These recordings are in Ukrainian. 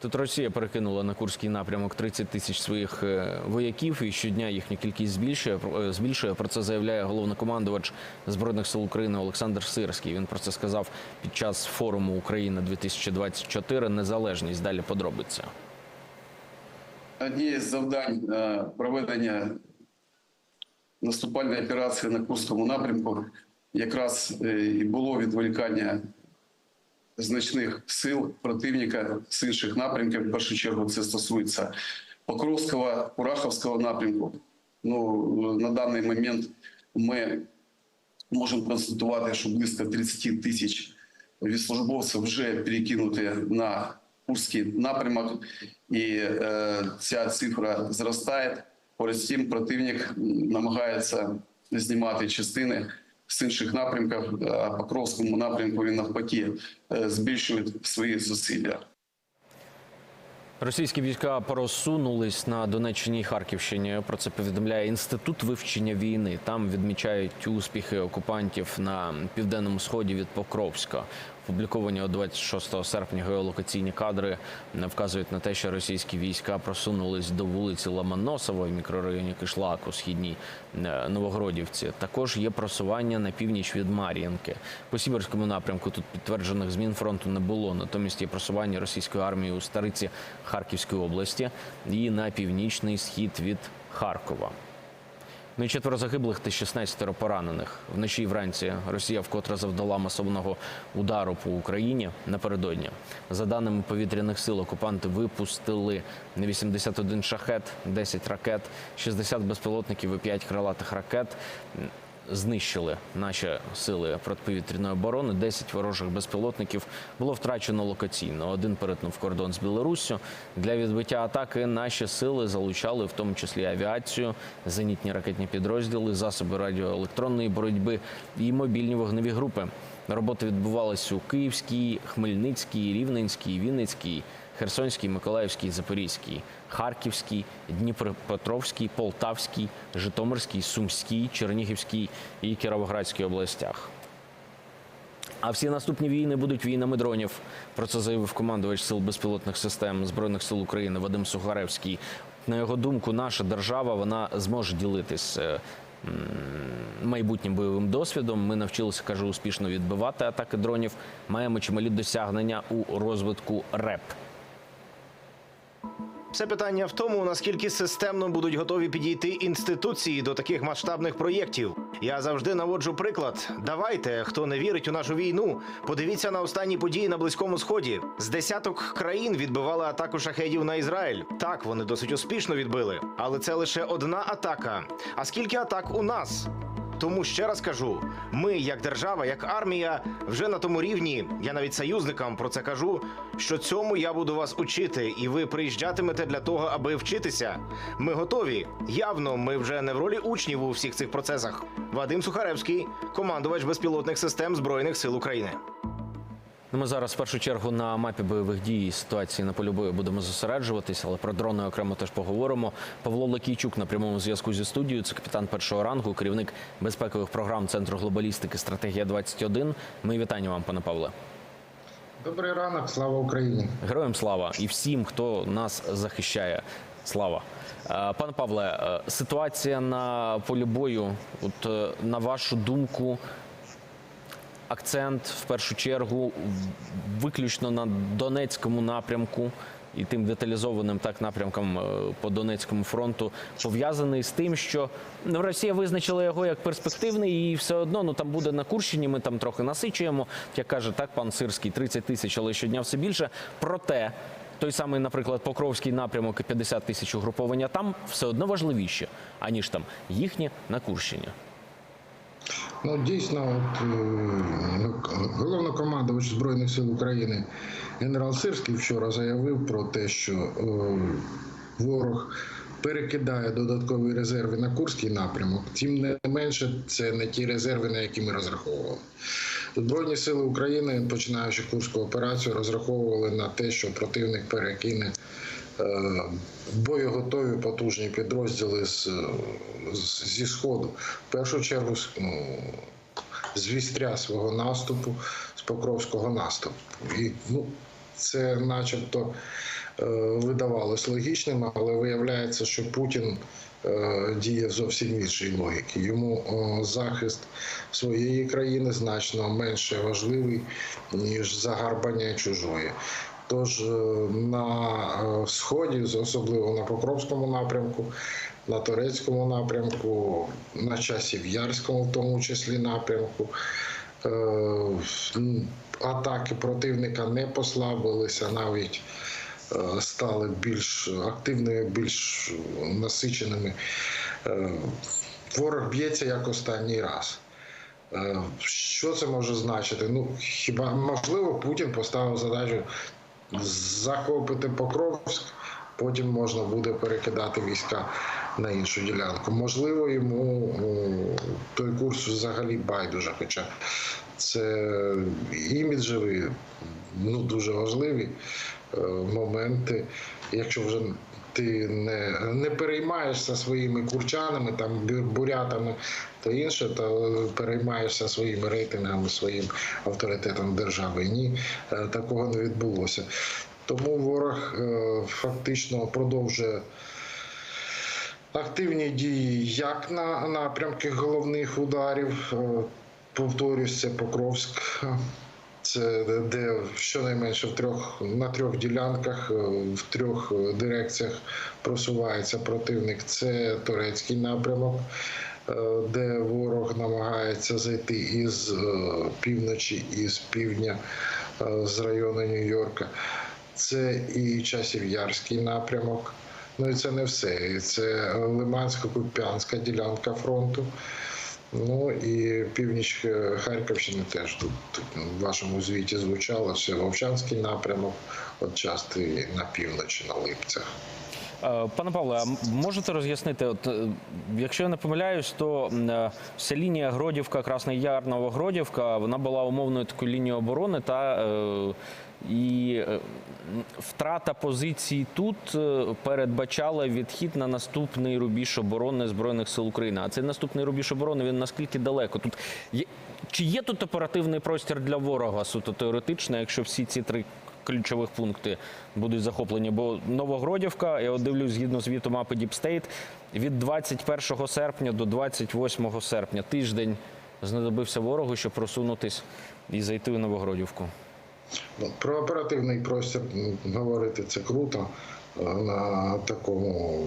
Тут Росія перекинула на Курський напрямок 30 тисяч своїх е, вояків, і щодня їхня кількість збільшує. Е, збільшує. Про це заявляє головнокомандувач збройних сил України Олександр Сирський. Він про це сказав під час форуму Україна 2024 Незалежність. Далі подробиться. Однією з завдань е, проведення наступальної операції на Курському напрямку якраз і було відволікання значних сил противника з інших напрямків. В першу чергу це стосується Покровського, Кураховського напрямку. Ну, на даний момент ми можемо констатувати, що близько 30 тисяч військовослужбовців вже перекинуті на Курський напрямок, і е, ця цифра зростає. Поряд тим противник намагається знімати частини з інших напрямків, а Покровському напрямку він навпаки е, збільшує свої зусилля. Російські війська просунулись на Донеччині і Харківщині. Про це повідомляє інститут вивчення війни. Там відмічають успіхи окупантів на південному сході від Покровська. Опубліковані о 26 серпня геолокаційні кадри вказують на те, що російські війська просунулись до вулиці Ломоносова в мікрорайоні Кишлак у східній е, Новогродівці. Також є просування на північ від Мар'їнки. По Сіверському напрямку тут підтверджених змін фронту не було. Натомість є просування російської армії у Стариці Харківської області і на північний схід від Харкова. Ну і четверо загиблих та 16 поранених. Вночі і вранці Росія вкотре завдала масовного удару по Україні напередодні. За даними повітряних сил, окупанти випустили 81 шахет, 10 ракет, 60 безпілотників і 5 крилатих ракет. Знищили наші сили протиповітряної оборони. 10 ворожих безпілотників було втрачено локаційно. Один перетнув кордон з Білоруссю. Для відбиття атаки наші сили залучали в тому числі авіацію, зенітні ракетні підрозділи, засоби радіоелектронної боротьби і мобільні вогневі групи. Роботи відбувалися у Київській, Хмельницькій, Рівненській, Вінницькій, Херсонській, Миколаївській, Запорізькій, Харківській, Дніпропетровській, Полтавській, Житомирській, Сумській, Чернігівській і Кіровоградській областях. А всі наступні війни будуть війнами дронів. Про це заявив командувач сил безпілотних систем збройних сил України Вадим Сухаревський. На його думку, наша держава вона зможе ділитись е, майбутнім бойовим досвідом. Ми навчилися, кажу, успішно відбивати атаки дронів. Маємо чималі досягнення у розвитку РЕП. Все питання в тому, наскільки системно будуть готові підійти інституції до таких масштабних проєктів. Я завжди наводжу приклад. Давайте, хто не вірить у нашу війну, подивіться на останні події на близькому сході. З десяток країн відбивали атаку шахедів на Ізраїль. Так, вони досить успішно відбили, але це лише одна атака. А скільки атак у нас? Тому ще раз кажу: ми, як держава, як армія, вже на тому рівні. Я навіть союзникам про це кажу. Що цьому я буду вас учити, і ви приїжджатимете для того, аби вчитися. Ми готові. Явно, ми вже не в ролі учнів у всіх цих процесах. Вадим Сухаревський, командувач безпілотних систем збройних сил України. Ну, Ми зараз в першу чергу на мапі бойових дій і ситуації на полі бою будемо зосереджуватися, але про дрони окремо теж поговоримо. Павло Лакійчук на прямому зв'язку зі студією. Це капітан першого рангу, керівник безпекових програм Центру глобалістики Стратегія 21 Ми вітання вам, пане Павле. Добрий ранок, слава Україні. Героям слава і всім, хто нас захищає. Слава. Е, Пане Павле, е, ситуація на полі бою, от е, на вашу думку, акцент в першу чергу виключно на Донецькому напрямку і тим деталізованим так напрямком е, по Донецькому фронту пов'язаний з тим, що ну, Росія визначила його як перспективний, і все одно ну там буде на Курщині. Ми там трохи насичуємо. Як каже так, пан Сирський, 30 тисяч, але щодня все більше. Проте. Той самий, наприклад, Покровський напрямок і 50 тисяч угруповання там все одно важливіше, аніж там їхнє на Курщині. Ну дійсно, от, е, головнокомандувач Збройних сил України генерал Сирський вчора заявив про те, що е, ворог перекидає додаткові резерви на Курський напрямок. Тим не менше, це не ті резерви, на які ми розраховували. Збройні сили України, починаючи курську операцію, розраховували на те, що противник перекине боєготові потужні підрозділи з, з- зі сходу. В першу чергу з, ну, вістря свого наступу, з Покровського наступу. І ну, це начебто е, видавалось логічним, але виявляється, що Путін е, діє в зовсім іншій логіки. Йому захист своєї країни значно менше важливий, ніж загарбання чужої. Тож е, на е, сході, особливо на Покровському напрямку, на турецькому напрямку, на часів Ярському, в тому числі напрямку. е, Атаки противника не послабилися, навіть стали більш активними, більш насиченими. Ворог б'ється як останній раз. Що це може значити? Ну хіба можливо Путін поставив задачу захопити Покровськ, потім можна буде перекидати війська на іншу ділянку. Можливо, йому той курс взагалі байдуже, хоча це іміджеві, ну дуже важливі е, моменти. Якщо вже ти не, не переймаєшся своїми курчанами, там бурятами та інше, то переймаєшся своїми рейтингами, своїм авторитетом держави. Ні, е, такого не відбулося. Тому ворог е, фактично продовжує активні дії як на напрямки головних ударів. е, Повторюсь, Покровськ. Це де- щонайменше в трьох на трьох ділянках, е, в трьох е, дирекціях просувається противник. Це турецький напрямок, е, де ворог намагається зайти із е, півночі, із півдня, е, з району Нью-Йорка. Це і Часів'ярський напрямок. Ну і це не все. Це Лимансько-Куп'янська ділянка фронту. Ну і північ е, Харківщини теж тут, в вашому звіті звучало. Це Вовчанський напрямок, от часто і на півночі, на Липцях. Е, Пане Павле, а можете роз'яснити, от е, якщо я не помиляюсь, то вся лінія Гродівка, Красний Яр, Новогродівка, вона була умовною такою лінією оборони та. І е, втрата позицій тут е, передбачала відхід на наступний рубіж оборони збройних сил України. А цей наступний рубіж оборони він наскільки далеко? Тут є чи є тут оперативний простір для ворога суто теоретично, якщо всі ці три ключових пункти будуть захоплені. Бо Новогродівка, я от дивлюсь згідно звіту мапи State, від 21 серпня до 28 серпня тиждень знадобився ворогу, щоб просунутись і зайти у Новогродівку. Ну, про оперативний простір говорити це круто е, на такому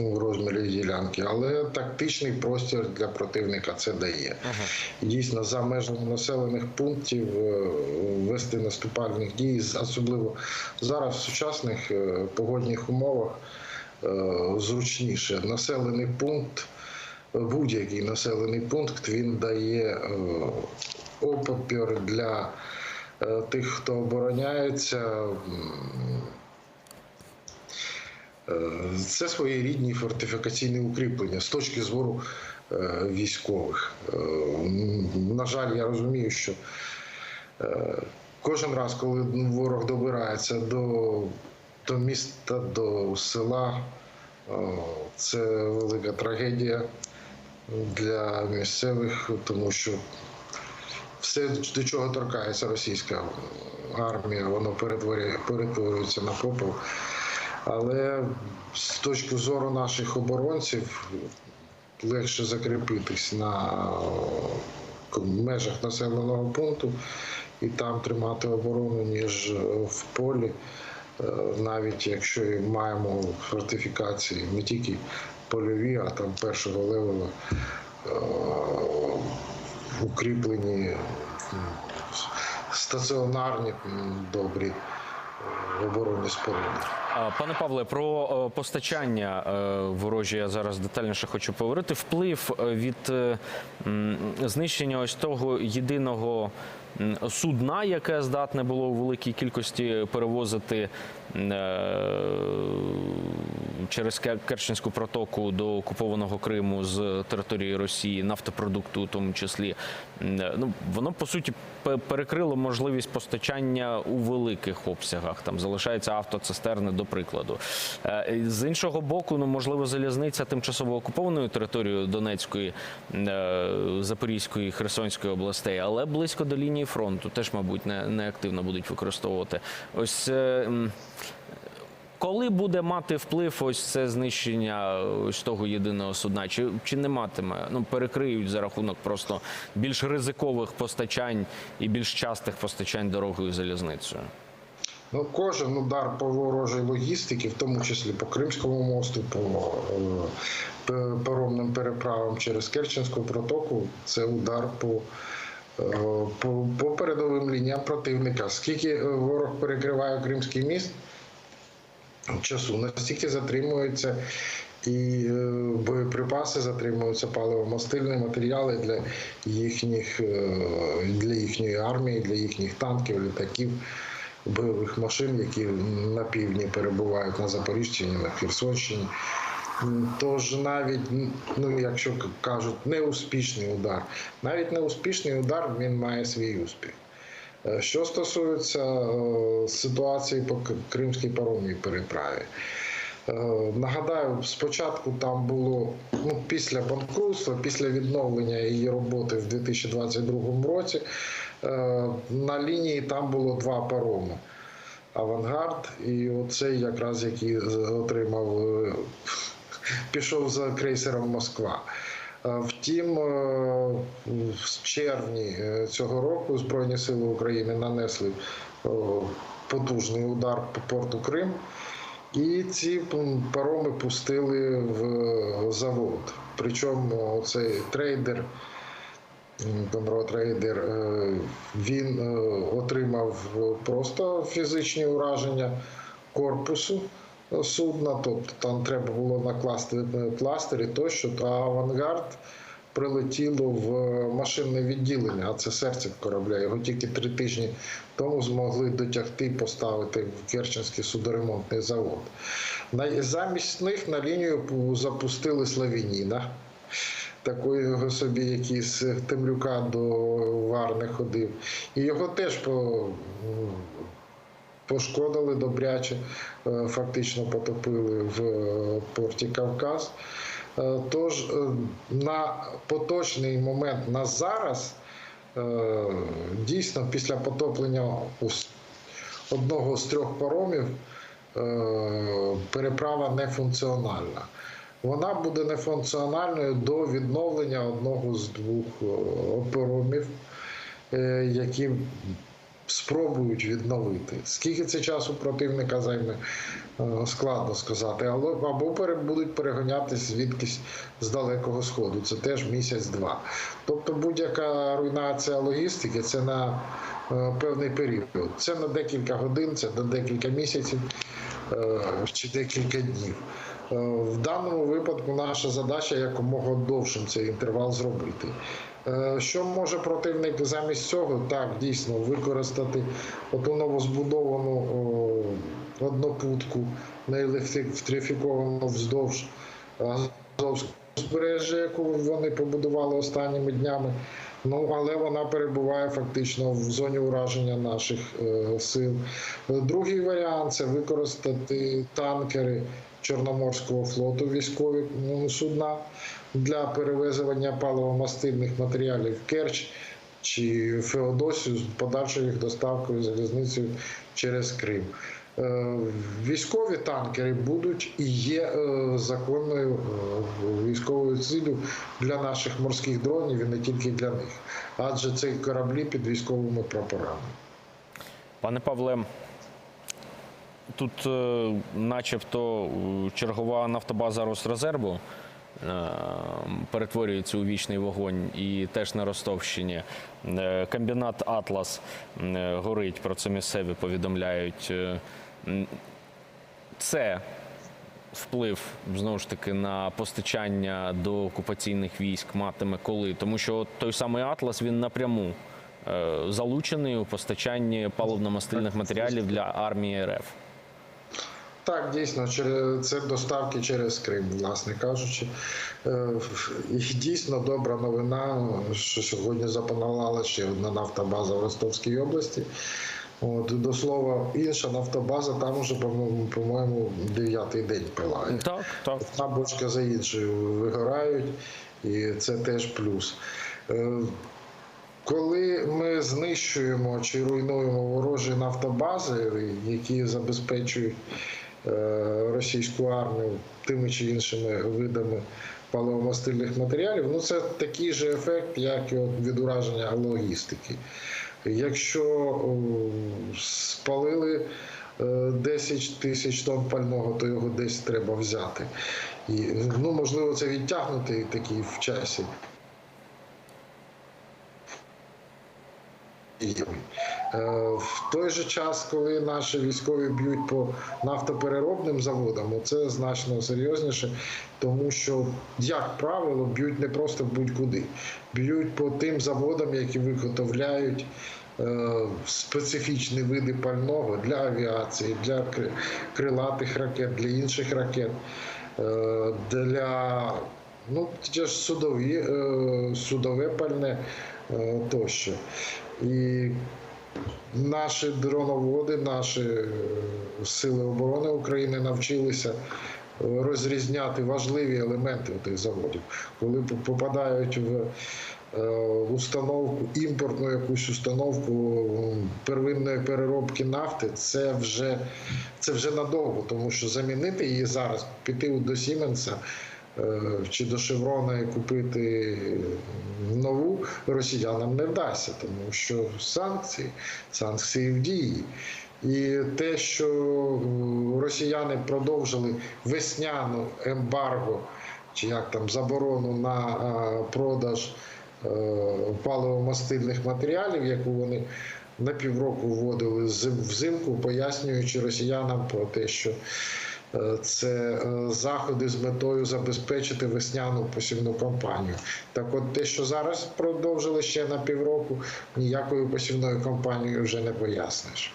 ну, розмірі ділянки, але тактичний простір для противника це дає. Дійсно, за межами населених пунктів е, вести наступальних дій, особливо зараз в сучасних е, погодних умовах зручніше. Населений пункт, будь-який населений пункт, він дає опір для тих, хто обороняється. е, Це своєрідні фортифікаційні укріплення з точки зору е, військових. Е, На жаль, я розумію, що е, кожен раз, коли ворог добирається до, до міста, до села, е, це велика трагедія для місцевих, тому що все, до чого торкається російська армія, воно перетворює, перетворюється на попел. Але з точки зору наших оборонців легше закріпитись на межах населеного пункту і там тримати оборону, ніж в полі, Е, навіть якщо маємо фортифікації не тільки польові, а там першого левела е, укріплені стаціонарні добрі е, оборонні споруди. Пане Павле, про е, постачання е, ворожі я зараз детальніше хочу поговорити. Вплив від знищення ось того єдиного судна, яке здатне було у великій кількості перевозити через Керченську протоку до окупованого Криму з території Росії нафтопродукту, у тому числі. Е, Ну воно по суті перекрило можливість постачання у великих обсягах. Там залишаються автоцистерни, до прикладу. Е, З іншого боку, ну можливо, залізниця тимчасово окупованою територією Донецької, е, Запорізької, Херсонської областей, але близько до лінії фронту теж, мабуть, не, не активно будуть використовувати. Ось. Коли буде мати вплив ось це знищення ось того єдиного судна? Чи, чи не матиме? Ну перекриють за рахунок просто більш ризикових постачань і більш частих постачань дорогою залізницею? Ну, кожен удар по ворожій логістиці, в тому числі по Кримському мосту, по е, паромним переправам через Керченську протоку, це удар по, е, по, по передовим лініям противника. Скільки е, ворог перекриває Кримський міст часу, настільки затримується і е, боєприпаси затримуються паливомастильні матеріали для їхніх е, для їхньої армії, для їхніх танків, літаків, бойових машин, які на півдні перебувають на Запоріжчині, на Херсонщині. Тож навіть, ну якщо кажуть, неуспішний удар, навіть неуспішний удар він має свій успіх. Е, Що стосується е, ситуації по Кримській паромній переправі, Е, Нагадаю, спочатку там було ну, після банкрутства, після відновлення її роботи в 2022 році. На лінії там було два пароми. Авангард і оцей якраз який отримав, пішов за крейсером Москва. Втім, е, в червні е, цього року Збройні Сили України нанесли е, потужний удар по порту Крим. І ці пароми пустили в завод. Причому цей трейдер, трейдер, він отримав просто фізичні ураження корпусу судна, тобто там треба було накласти е, пластирі тощо, а авангард прилетіло в машинне відділення, а це серце корабля. Його тільки три тижні тому змогли дотягти поставити в Керченський судоремонтний завод. Замість них на лінію пу- запустили Славініна. Такого собі, який з Темлюка до Варни ходив. І його теж пошкодили добряче, е, фактично потопили в е, порті Кавказ. Е, Тож на поточний момент на зараз дійсно після потоплення одного з трьох паромів переправа нефункціональна. Вона буде нефункціональною до відновлення одного з двох паромів, які спробують відновити. Скільки це часу противника займе, е, складно сказати. Але або будуть переганятись звідкись з далекого сходу. Це теж місяць-два. Тобто будь-яка руйнація логістики це на е, певний період. Це на декілька годин, це на декілька місяців е, чи декілька днів. В даному випадку наша задача якомога довшим цей інтервал зробити. Е, Що може противник замість цього? Так, дійсно, використати оту новозбудовану однопутку, неелектрифіковану вздовж Азовського узбережжя, яку вони побудували останніми днями. Ну, але вона перебуває фактично в зоні ураження наших е, сил. Е, Другий варіант це використати танкери Чорноморського флоту, військові ну, судна для перевезення паливомастильних матеріалів в Керч чи Феодосію з подальшою їх доставкою залізницею через Крим. Е, Військові танкери будуть і є е, законною е, військовою ціллю для наших морських дронів і не тільки для них, адже це кораблі під військовими прапорами. Пане Павле, тут, начебто, чергова нафтобаза Росрезерву перетворюється у вічний вогонь і теж на Ростовщині. Е, Комбінат Атлас е, горить, про це місцеві повідомляють. Е, Це вплив знову ж таки на постачання до окупаційних військ матиме коли, тому що той самий Атлас він напряму е, залучений у постачанні паливно-мастильних матеріалів для армії РФ. Так, дійсно, це доставки через Крим, власне кажучи. Е, І дійсно добра новина, що сьогодні запанувала ще одна нафтобаза в Ростовській області. От, до слова, інша нафтобаза там уже, по-моєму, дев'ятий день пилає. Так, так. Одна бочка за іншою вигорають, і це теж плюс. Е, Коли ми знищуємо чи руйнуємо ворожі нафтобази, які забезпечують російську армію тими чи іншими видами паливомастильних матеріалів, ну це такий же ефект, як і від ураження логістики. Якщо спалили е, 10 тисяч тонн пального, то його десь треба взяти. І, ну, можливо, це відтягнути такий в часі. Е, В той же час, коли наші військові б'ють по нафтопереробним заводам, це значно серйозніше, тому що, як правило, б'ють не просто будь-куди, б'ють по тим заводам, які виготовляють е, специфічні види пального для авіації, для крилатих ракет, для інших ракет, е, для ну, судові, судове пальне тощо. І наші дроноводи, наші е, сили оборони України навчилися е, розрізняти важливі елементи тих заводів, коли попадають в е, установку, імпортну якусь установку первинної переробки нафти, це вже, це вже надовго, тому що замінити її зараз, піти до Сіменса чи до Шеврона і купити росіянам не вдасться, тому що санкції, санкції в дії. І те, що росіяни продовжили весняну ембарго, чи як там заборону на е, продаж е, паливомастильних матеріалів, яку вони на півроку вводили взимку, пояснюючи росіянам про те, що це е, заходи з метою забезпечити весняну посівну кампанію. Так, от те, що зараз продовжили ще на півроку, ніякою посівною кампанією вже не поясниш.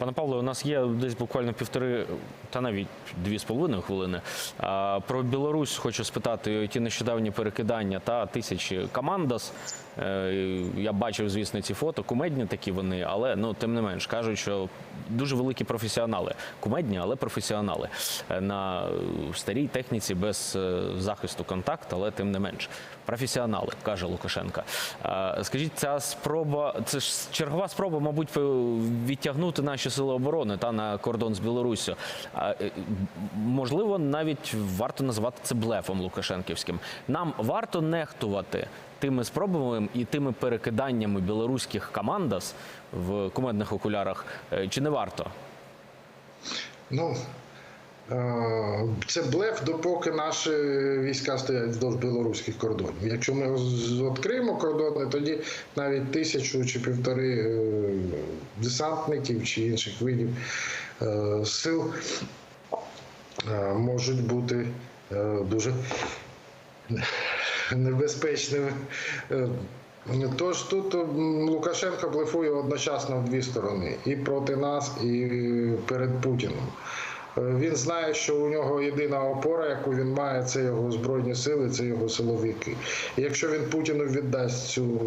Пане Павло, у нас є десь буквально півтори та навіть дві з половиною хвилини. Про Білорусь хочу спитати ті нещодавні перекидання та тисячі командос. Е, Я бачив, звісно, ці фото. Кумедні такі вони, але ну тим не менш кажуть, що дуже великі професіонали. Кумедні, але професіонали Е, на старій техніці без е, захисту контакт, але тим не менш. Професіонали, каже Лукашенка. Скажіть, ця спроба, це ж чергова спроба, мабуть, відтягнути наші сили оборони та на кордон з Білоруссю. Е, Можливо, навіть варто назвати це блефом Лукашенківським. Нам варто нехтувати тими спробами і тими перекиданнями білоруських командас в кумедних окулярах. Е, Чи не варто? Ну, це блеф, допоки наші війська стоять вздовж білоруських кордонів. Якщо ми відкриємо кордони, тоді навіть тисячу чи півтори е, десантників чи інших видів е, сил е, можуть бути е, дуже небезпечними. Е, Тож тут Лукашенко блефує одночасно в дві сторони і проти нас, і перед Путіним. Він знає, що у нього єдина опора, яку він має, це його збройні сили, це його силовики. І якщо він Путіну віддасть цю,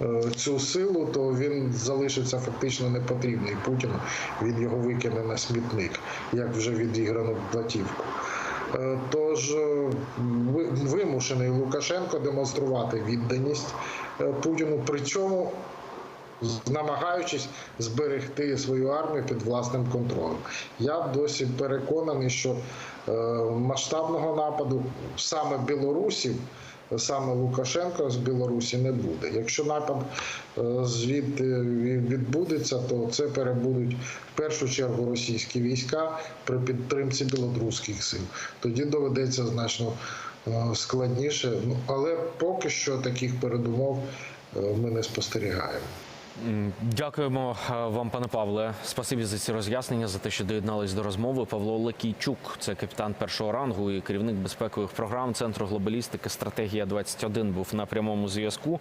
е, цю силу, то він залишиться фактично непотрібний Путіну. Він його викине на смітник, як вже відіграно платівку. Е, Тож е, вимушений Лукашенко демонструвати відданість Путіну, при цьому намагаючись зберегти свою армію під власним контролем. Я досі переконаний, що е, масштабного нападу саме білорусів. Саме Лукашенка з Білорусі не буде. Якщо напад е, звідти відбудеться, то це перебудуть в першу чергу російські війська при підтримці білоруських сил. Тоді доведеться значно е, складніше. Ну але поки що таких передумов ми не спостерігаємо. Дякуємо е, вам, пане Павле. Спасибі за ці роз'яснення, за те, що доєднались до розмови. Павло Лекійчук, це капітан першого рангу і керівник безпекових програм Центру глобалістики. Стратегія 21 був на прямому зв'язку.